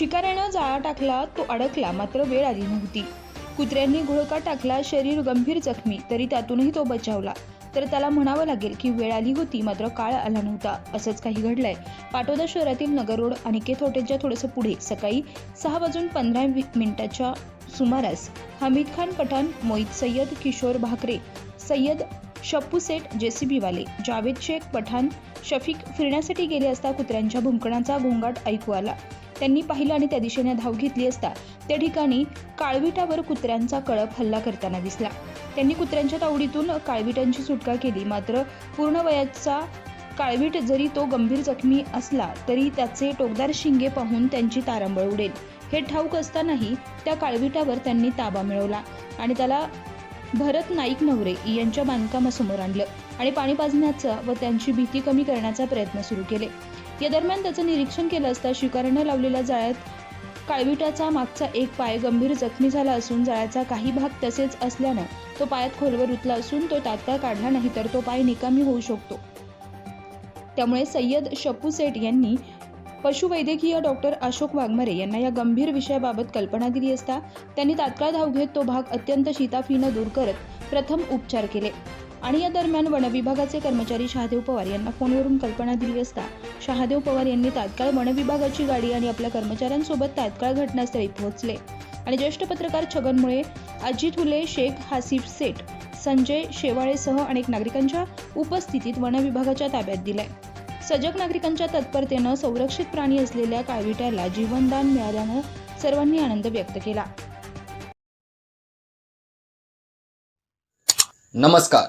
शिकाऱ्यानं जाळा टाकला तो अडकला मात्र वेळ आली नव्हती. कुत्र्यांनी घोळका टाकला शरीर गंभीर जखमी तरी त्यातूनही तो बचावला. तर त्याला म्हणावं लागेल की वेळ आली होती मात्र काळ आला नव्हता. असंच काही घडलंय. पाटोदा शहरातील नगर रोड अनिकेत हॉटेलच्या थोडंसं पुढे सकाळी सहा वाजून पंधरा मिनिटाच्या सुमारास हमीद खान पठाण मोहित सय्यद किशोर भाकरे सय्यद शप्पू सेठ जेसीबीवाले जावेद शेख पठाण शफीक फिरण्यासाठी गेले असता कुत्र्यांच्या भुंकणाचा गोंगाट ऐकू आला. त्यांनी पाहिलं आणि त्या दिशेने धाव घेतली असता त्या ठिकाणी काळविटावर कुत्र्यांचा कळप हल्ला करताना दिसला. त्यांनी कुत्र्यांच्या तावडीतून काळविटांची सुटका केली. मात्र पूर्ण वयाचा काळवीट जरी तो गंभीर जखमी असला तरी त्याचे टोकदार शिंगे पाहून त्यांची तारांबळ उडेल. हे ठाऊक असतानाही त्या काळविटावर त्यांनी ताबा मिळवला आणि त्याला भरत नाईक नवरे यांच्या बांधकामासमोर आणलं. आणि पाणी पाजण्याचा व त्यांची भीती कमी करण्याचा प्रयत्न सुरू केले. या दरम्यान त्याचं निरीक्षण केलं असता शिकाऱ्यानं लावलेल्या जाळ्यात काळविटाचा मागचा एक पाय गंभीर जखमी झाला असून जाळ्याचा काही भाग तसेच असल्यानं तो पायात खोलवर रुतला असून तो तात्काळ काढला नाही तर तो पाय निकामी होऊ शकतो. त्यामुळे सय्यद शप्पू सेठ यांनी पशुवैद्यकीय डॉक्टर अशोक वाघमरे यांना या गंभीर विषयाबाबत कल्पना दिली असता त्यांनी तात्काळ धाव घेत तो भाग अत्यंत शिताफीनं दूर करत प्रथम उपचार केले. आणि या दरम्यान वनविभागाचे कर्मचारी शहादेव पवार यांना फोनवरून कल्पना दिली असता शहादेव पवार यांनी तात्काळ वनविभागाची गाडी आणि आपल्या कर्मचाऱ्यांसोबत तात्काळ घटनास्थळी पोहोचले. आणि ज्येष्ठ पत्रकार छगन मुळे अजित हुले शेख हासिफ सेठ संजय शेवाळेसह अनेक नागरिकांच्या उपस्थितीत वनविभागाच्या ताब्यात दिलाय. सजग नागरिकांच्या तत्परतेनं संरक्षित प्राणी असलेल्या काळविट्याला जीवनदान मिळाल्यानं सर्वांनी आनंद व्यक्त केला. नमस्कार.